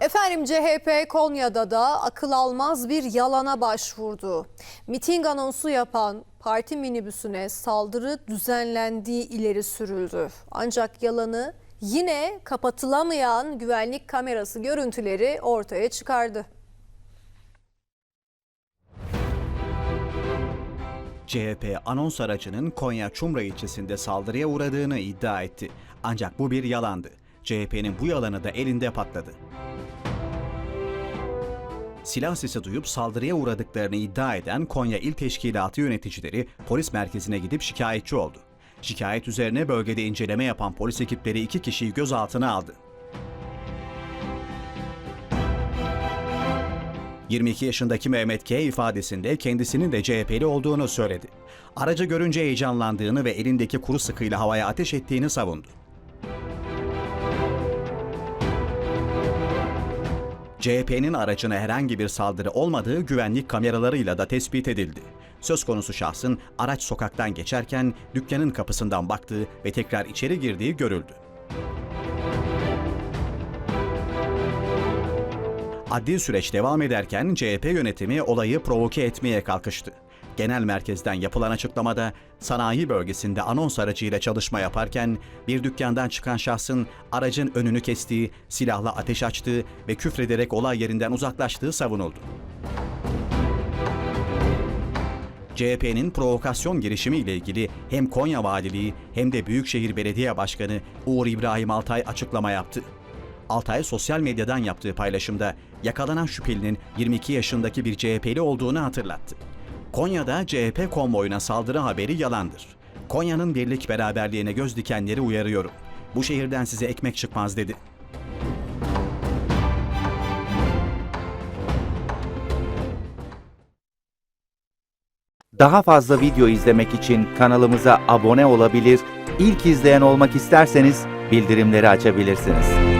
Efendim CHP Konya'da da akıl almaz bir yalana başvurdu. Miting anonsu yapan parti minibüsüne saldırı düzenlendiği ileri sürüldü. Ancak yalanı yine kapatılamayan güvenlik kamerası görüntüleri ortaya çıkardı. CHP anons aracının Konya Çumra ilçesinde saldırıya uğradığını iddia etti. Ancak bu bir yalandı. CHP'nin bu yalanı da elinde patladı. Silah sesi duyup saldırıya uğradıklarını iddia eden Konya İl Teşkilatı yöneticileri polis merkezine gidip şikayetçi oldu. Şikayet üzerine bölgede inceleme yapan polis ekipleri iki kişiyi gözaltına aldı. 22 yaşındaki Mehmet K ifadesinde kendisinin de CHP'li olduğunu söyledi. Aracı görünce heyecanlandığını ve elindeki kuru sıkıyla havaya ateş ettiğini savundu. CHP'nin aracına herhangi bir saldırı olmadığı güvenlik kameralarıyla da tespit edildi. Söz konusu şahsın araç sokaktan geçerken dükkanın kapısından baktığı ve tekrar içeri girdiği görüldü. Adli süreç devam ederken CHP yönetimi olayı provoke etmeye kalkıştı. Genel merkezden yapılan açıklamada sanayi bölgesinde anons aracıyla çalışma yaparken bir dükkandan çıkan şahsın aracın önünü kestiği, silahla ateş açtığı ve küfrederek olay yerinden uzaklaştığı savunuldu. CHP'nin provokasyon girişimi ile ilgili hem Konya Valiliği hem de Büyükşehir Belediye Başkanı Uğur İbrahim Altay açıklama yaptı. Altay sosyal medyadan yaptığı paylaşımda yakalanan şüphelinin 22 yaşındaki bir CHP'li olduğunu hatırlattı. Konya'da CHP konvoyuna saldırı haberi yalandır. Konya'nın birlik beraberliğine göz dikenleri uyarıyorum. Bu şehirden size ekmek çıkmaz dedi. Daha fazla video izlemek için kanalımıza abone olabilir, ilk izleyen olmak isterseniz bildirimleri açabilirsiniz.